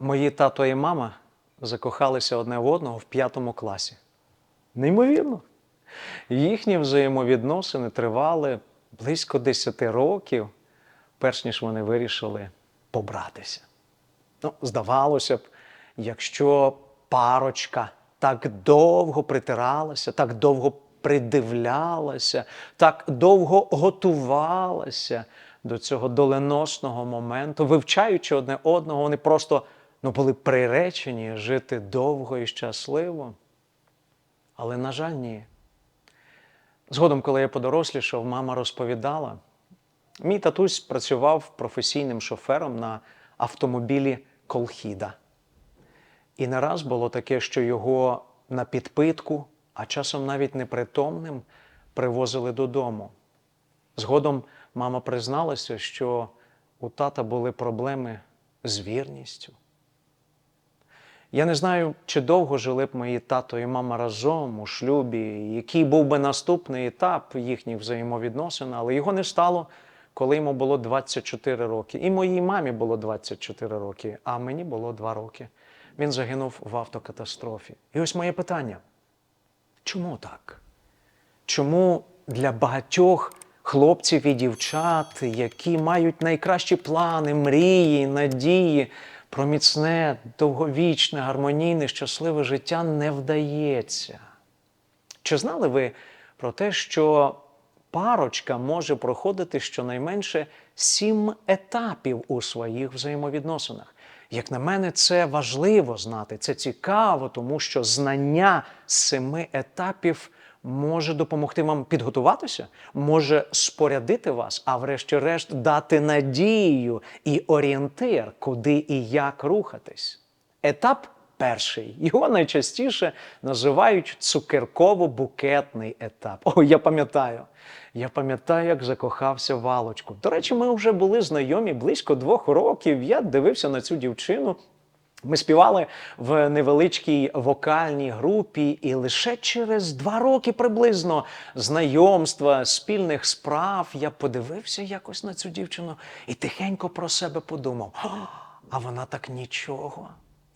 Мої тато і мама закохалися одне в одного в п'ятому класі. Неймовірно. Їхні взаємовідносини тривали близько 10 років, перш ніж вони вирішили побратися. Ну, здавалося б, якщо парочка так довго притиралася, так довго придивлялася, так довго готувалася до цього доленосного моменту, вивчаючи одне одного, вони просто ну, були приречені жити довго і щасливо. Але, на жаль, ні. Згодом, коли я подорослішав, мама розповідала, мій татусь працював професійним шофером на автомобілі Колхіда. І не раз було таке, що його на підпитку, а часом навіть непритомним, привозили додому. Згодом мама призналася, що у тата були проблеми з вірністю. Я не знаю, чи довго жили б мої тато і мама разом у шлюбі, який був би наступний етап їхніх взаємовідносин, але його не стало, коли йому було 24 роки. І моїй мамі було 24 роки, а мені було 2 роки. Він загинув в автокатастрофі. І ось моє питання: чому так? Чому для багатьох хлопців і дівчат, які мають найкращі плани, мрії, надії, про міцне, довговічне, гармонійне, щасливе життя не вдається? Чи знали ви про те, що парочка може проходити щонайменше сім етапів у своїх взаємовідносинах? Як на мене, це важливо знати, це цікаво, тому що знання семи етапів може допомогти вам підготуватися, може спорядити вас, а врешті-решт дати надію і орієнтир, куди і як рухатись. Етап перший. Його найчастіше називають цукерково-букетний етап. О, я пам'ятаю. Я пам'ятаю, як закохався в Алочку. До речі, ми вже були знайомі близько двох років. Я дивився на цю дівчину. Ми співали в невеличкій вокальній групі, і лише через два роки приблизно знайомства, спільних справ я подивився якось на цю дівчину і тихенько про себе подумав: «А, вона так нічого.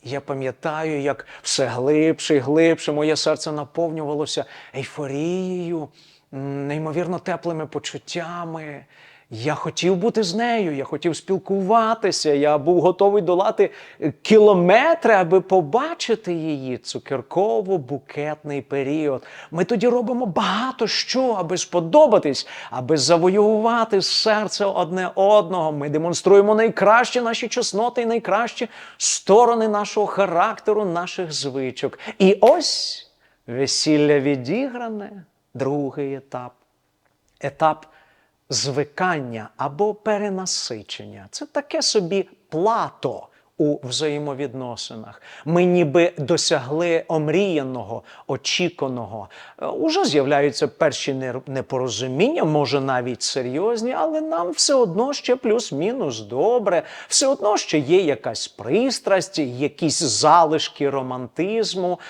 Я пам'ятаю, як все глибше і глибше моє серце наповнювалося ейфорією, неймовірно теплими почуттями. Я хотів бути з нею, я хотів спілкуватися, я був готовий долати е, кілометри, аби побачити її цукерково-букетний період. Ми тоді робимо багато що, аби сподобатись, аби завоювати серце одне одного. Ми демонструємо найкращі наші чесноти і найкращі сторони нашого характеру, наших звичок. І ось весілля відігране, другий етап. Етап звикання або перенасичення. Це таке собі плато у взаємовідносинах. Ми ніби досягли омріяного, очікуваного. Е, Уже з'являються перші непорозуміння, може навіть серйозні, але нам все одно ще плюс-мінус добре, все одно ще є якась пристрасть, якісь залишки романтизму.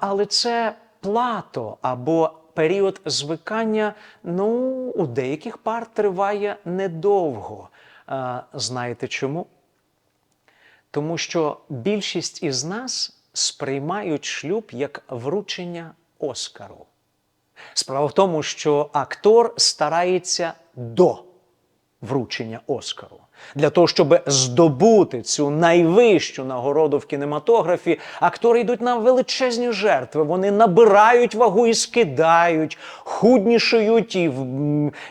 Але це плато або період звикання, ну, у деяких пар триває недовго. А, знаєте чому? Тому що більшість із нас сприймають шлюб як вручення Оскару. Справа в тому, що актор старається до вручення Оскару. Для того, щоб здобути цю найвищу нагороду в кінематографі, актори йдуть на величезні жертви. Вони набирають вагу і скидають, худнішають і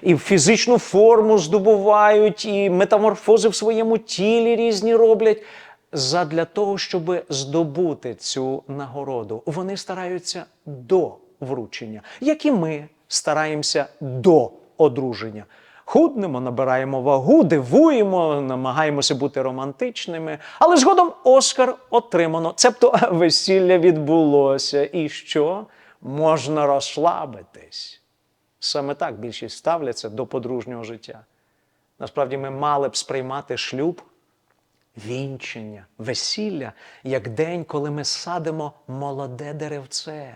і фізичну форму здобувають, і метаморфози в своєму тілі різні роблять. Задля того, щоб здобути цю нагороду, вони стараються до вручення, як і ми стараємося до одруження. Худнемо, набираємо вагу, дивуємо, намагаємося бути романтичними. Але згодом Оскар отримано, цебто весілля відбулося. І що? Можна розслабитись. Саме так більшість ставляться до подружнього життя. Насправді ми мали б сприймати шлюб, вінчення, весілля як день, коли ми садимо молоде деревце.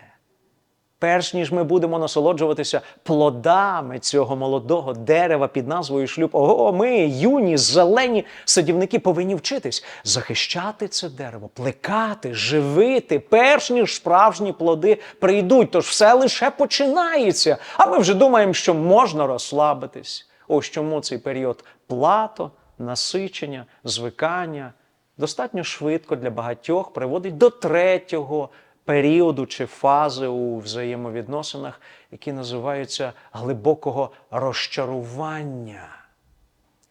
Перш ніж ми будемо насолоджуватися плодами цього молодого дерева під назвою шлюб, ого, ми, юні, зелені садівники, повинні вчитись захищати це дерево, плекати, живити, перш ніж справжні плоди прийдуть. Тож все лише починається. А ми вже думаємо, що можна розслабитись. Ось чому цей період плато, насичення, звикання достатньо швидко для багатьох приводить до третього періоду чи фази у взаємовідносинах, які називаються глибокого розчарування,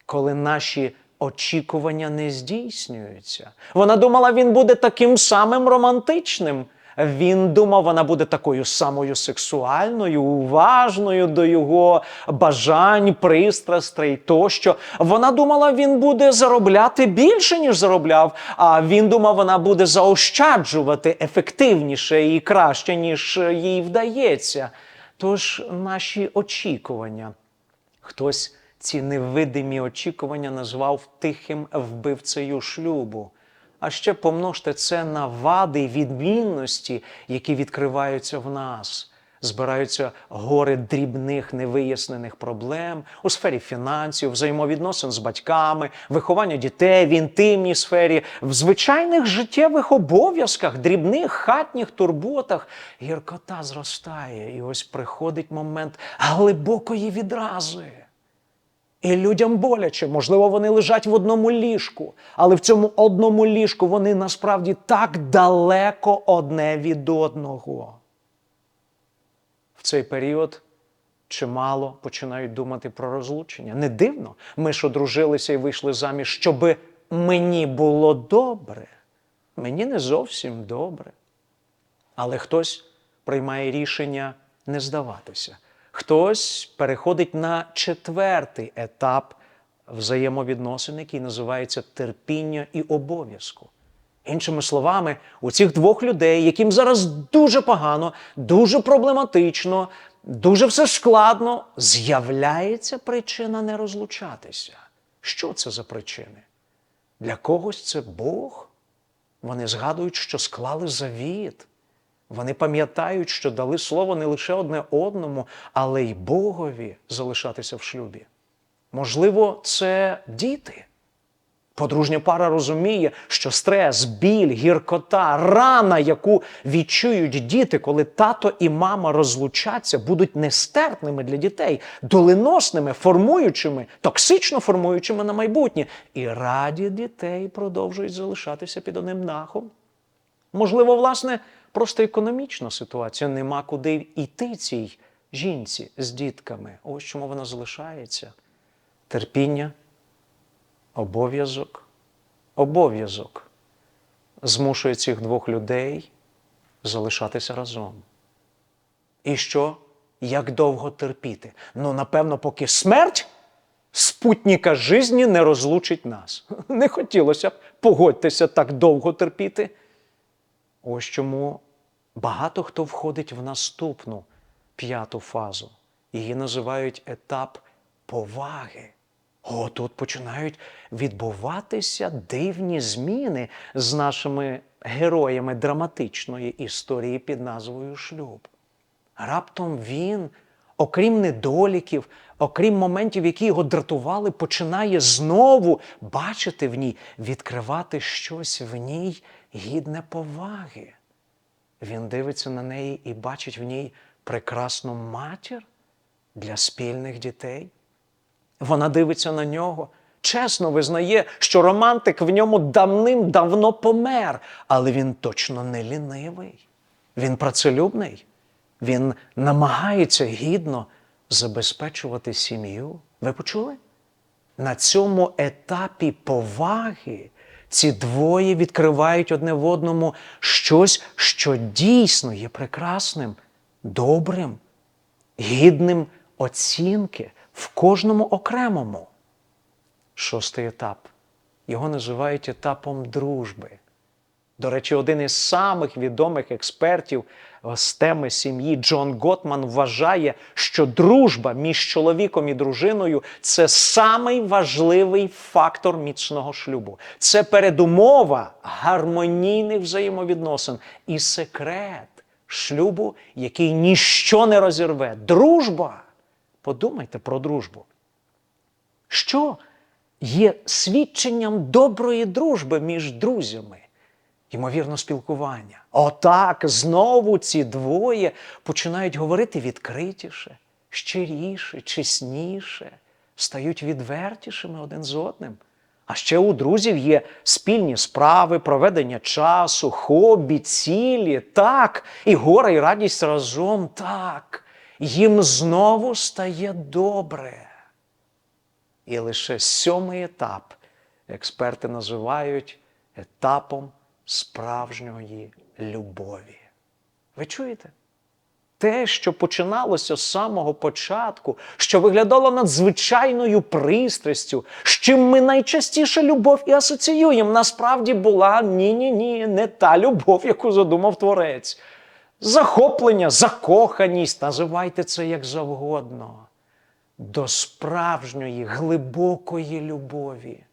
коли наші очікування не здійснюються. Вона думала, він буде таким самим романтичним. Він думав, вона буде такою самою сексуальною, уважною до його бажань, пристрастей тощо. Вона думала, він буде заробляти більше, ніж заробляв. А він думав, вона буде заощаджувати ефективніше і краще, ніж їй вдається. Тож наші очікування. Хтось ці невидимі очікування назвав тихим вбивцею шлюбу. А ще помножте це на вади й відмінності, які відкриваються в нас. Збираються гори дрібних невияснених проблем у сфері фінансів, взаємовідносин з батьками, виховання дітей в інтимній сфері, в звичайних життєвих обов'язках, дрібних хатніх турботах. Гіркота зростає, і ось приходить момент глибокої відрази. І людям боляче, можливо, вони лежать в одному ліжку, але в цьому одному ліжку вони насправді так далеко одне від одного. В цей період чимало починають думати про розлучення. Не дивно, ми ж одружилися і вийшли заміж, щоби мені було добре. Мені не зовсім добре. Але хтось приймає рішення не здаватися. Хтось переходить на четвертий етап взаємовідносин, який називається терпіння і обов'язку. Іншими словами, у цих двох людей, яким зараз дуже погано, дуже проблематично, дуже все складно, з'являється причина не розлучатися. Що це за причини? Для когось це Бог. Вони згадують, що склали завіт. Вони пам'ятають, що дали слово не лише одне одному, але й Богові залишатися в шлюбі. Можливо, це діти. Подружня пара розуміє, що стрес, біль, гіркота, рана, яку відчують діти, коли тато і мама розлучаться, будуть нестерпними для дітей, доленосними, формуючими, токсично формуючими на майбутнє. І раді дітей продовжують залишатися під одним дахом. Можливо, власне, просто економічна ситуація. Нема куди йти цій жінці з дітками. Ось чому вона залишається. Терпіння, обов'язок, обов'язок змушує цих двох людей залишатися разом. І що? Як довго терпіти? Ну, напевно, поки смерть спутника житті не розлучить нас. Не хотілося б, погодьтеся, так довго терпіти. Ось чому багато хто входить в наступну п'яту фазу. Її називають етап поваги. О, тут починають відбуватися дивні зміни з нашими героями драматичної історії під назвою Шлюб. Раптом він, окрім недоліків, окрім моментів, які його дратували, починає знову бачити в ній, відкривати щось в ній гідне поваги. Він дивиться на неї і бачить в ній прекрасну матір для спільних дітей. Вона дивиться на нього, чесно визнає, що романтик в ньому давним-давно помер, але він точно не лінивий. Він працелюбний, він намагається гідно забезпечувати сім'ю. Ви почули? На цьому етапі поваги ці двоє відкривають одне в одному щось, що дійсно є прекрасним, добрим, гідним оцінки в кожному окремому. Шостий етап. Його називають етапом дружби. До речі, один із самих відомих експертів з теми сім'ї Джон Готман вважає, що дружба між чоловіком і дружиною це самий важливий фактор міцного шлюбу. Це передумова гармонійних взаємовідносин і секрет шлюбу, який ніщо не розірве. Дружба. Подумайте про дружбу. Що є свідченням доброї дружби між друзями? Ймовірно, спілкування. Отак знову ці двоє починають говорити відкритіше, щиріше, чесніше, стають відвертішими один з одним. А ще у друзів є спільні справи, проведення часу, хобі, цілі, так, і гора, і радість разом, так. Їм знову стає добре. І лише сьомий етап експерти називають етапом справжньої любові. Ви чуєте? Те, що починалося з самого початку, що виглядало надзвичайною пристрастю, з чим ми найчастіше любов і асоціюємо, насправді була ні-ні ні, не та любов, яку задумав творець. Захоплення, закоханість, називайте це як завгодно до справжньої глибокої любові,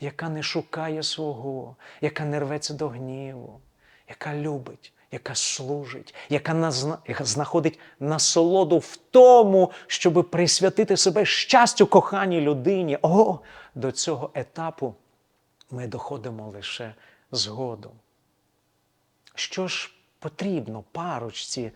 яка не шукає свого, яка не рветься до гніву, яка любить, яка служить, яка знаходить насолоду в тому, щоби присвятити себе щастю коханій людині. О, до цього етапу ми доходимо лише згодом. Що ж потрібно парочці,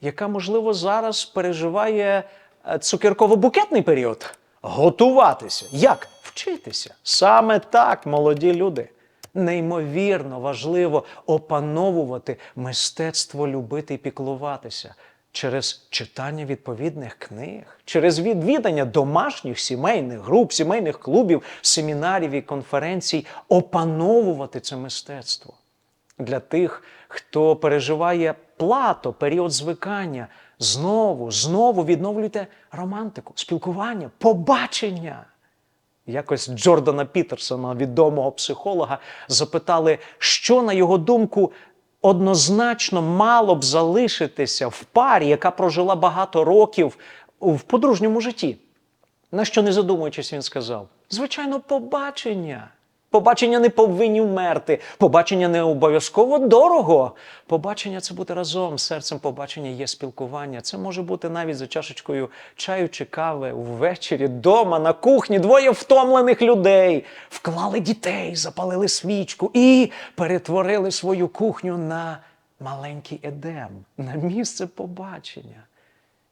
яка, можливо, зараз переживає е, цукерково-букетний період? Готуватися. Як? Вчитися. Саме так, молоді люди. Неймовірно важливо опановувати мистецтво любити і піклуватися через читання відповідних книг, через відвідання домашніх сімейних груп, сімейних клубів, семінарів і конференцій, опановувати це мистецтво для тих, хто переживає плато, період звикання. Знову, знову відновлюйте романтику, спілкування, побачення. Якось Джордана Пітерсона, відомого психолога, запитали, що, на його думку, однозначно мало б залишитися в парі, яка прожила багато років в подружньому житті. На що не задумуючись, він сказав: звичайно, побачення. Побачення не повинні вмерти. Побачення не обов'язково дорого. Побачення це бути разом. Серцем побачення є спілкування. Це може бути навіть за чашечкою чаю чи кави ввечері, дома, на кухні. Двоє втомлених людей вклали дітей, запалили свічку і перетворили свою кухню на маленький едем, на місце побачення.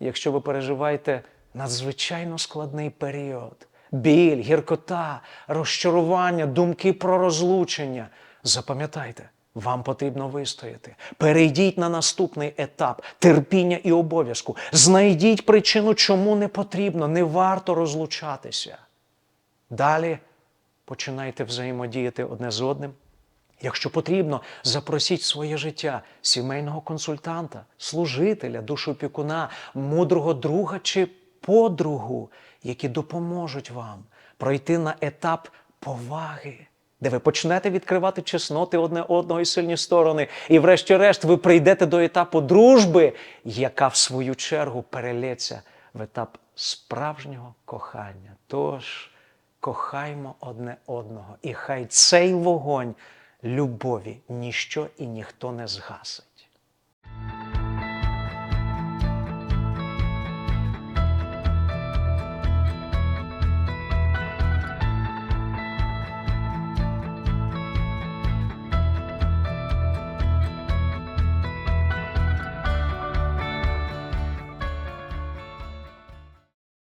Якщо ви переживаєте надзвичайно складний період, біль, гіркота, розчарування, думки про розлучення, запам'ятайте, вам потрібно вистояти. Перейдіть на наступний етап терпіння і обов'язку. Знайдіть причину, чому не потрібно, не варто розлучатися. Далі починайте взаємодіяти одне з одним. Якщо потрібно, запросіть своє життя сімейного консультанта, служителя, душопікуна, мудрого друга чи подругу, які допоможуть вам пройти на етап поваги, де ви почнете відкривати чесноти одне одного і сильні сторони, і, врешті-решт, ви прийдете до етапу дружби, яка в свою чергу перелється в етап справжнього кохання. Тож кохаймо одне одного, і хай цей вогонь любові ніщо і ніхто не згасить.